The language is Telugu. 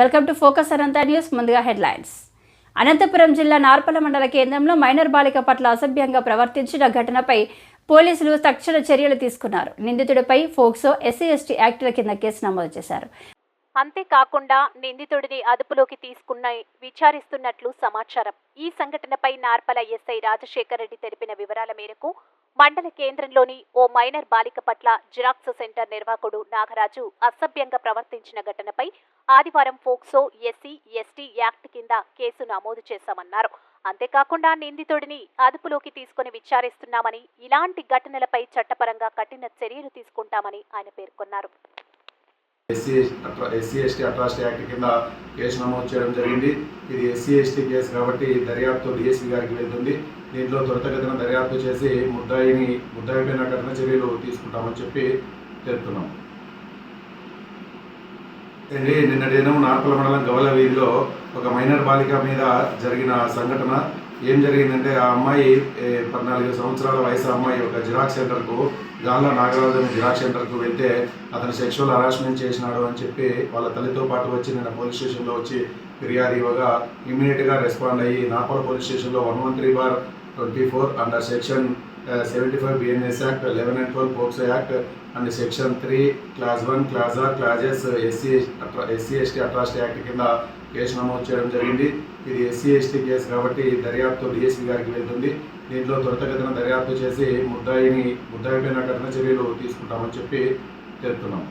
Welcome to Focus Anantha news ముందుగా హెడ్లైన్స్. అనంతపురం జిల్లా నార్పల మండల కేంద్రంలో మైనర్ బాలిక పట్ల అసభ్యంగా ప్రవర్తించిన ఘటనపై పోలీసులు తక్షణ చర్యలు తీసుకున్నారు. నిందితుడిపై ఫోక్సో ఎస్సీ ఎస్టీ యాక్టుల కింద కేసు నమోదు చేశారు. అంతేకాకుండా నిందితుడిని అదుపులోకి తీసుకున్న విచారిస్తున్నట్లు సమాచారం. ఈ సంఘటనపై నార్పల ఎస్ఐ రాజశేఖర్ రెడ్డి తెలిపిన వివరాల మేరకు మండల కేంద్రంలోని ఓ మైనర్ బాలిక పట్ల జిరాక్స్ సెంటర్ నిర్వాహకుడు నాగరాజు అసభ్యంగా ప్రవర్తించిన ఘటనపై ఆదివారం ఫోక్సో ఎస్సీ ఎస్టీ యాక్ట్ కింద కేసు నమోదు చేశామన్నారు. అంతేకాకుండా నిందితుడిని అదుపులోకి తీసుకుని విచారిస్తున్నామని ఇలాంటి ఘటనలపై చట్టపరంగా కఠిన చర్యలు తీసుకుంటామని ఆయన పేర్కొన్నారు. SC SC ST atrocity act కింద కేసు నమోదు చేయడం జరిగింది. ఇది ఎస్సీ ఎస్టీ కేసు కాబట్టి దర్యాప్తు డిఎస్పీ గారికి వెళ్తుంది. దీంట్లో త్వరితగతిన దర్యాప్తు చేసి ముద్దాయిని ముద్దాయిపైన కఠిన చర్యలు తీసుకుంటామని చెప్పి తెలుపుతున్నాం అండి నిన్న దినం నార్పల మండలం గవల వీధిలో ఒక మైనర్ బాలిక మీద జరిగిన సంఘటన. ఏం జరిగిందంటే ఆ అమ్మాయి పద్నాలుగు సంవత్సరాల వయసు అమ్మాయి ఒక జిరాక్స్ సెంటర్కు గాల్లా నాగరాజు అనే జిరాక్స్ సెంటర్కు వెళ్తే అతను సెక్షువల్ హరాస్మెంట్ చేసినాడు అని చెప్పి వాళ్ళ తల్లితో పాటు వచ్చి నిన్న పోలీస్ స్టేషన్లో వచ్చి ఫిర్యాదు ఇవ్వగా ఇమ్మీడియట్గా రెస్పాండ్ అయ్యి నాపల పోలీస్ స్టేషన్లో one one three bar twenty four under section seventy five BNS act eleven and twelve POCSO act and section three class one class R clauses SC SC ST atrocity act కింద కేసు నమోదు చేయడం జరిగింది. ఇది ఎస్సీ ఎస్టీ కేసు కాబట్టి దర్యాప్తు డిఎస్పీ గారికి వెళ్తుంది దీంట్లో త్వరితగతిన దర్యాప్తు చేసి ముద్దాయిని ముద్దాయిపైన కఠిన చర్యలు తీసుకుంటామని చెప్పి తెలుపుతున్నాం.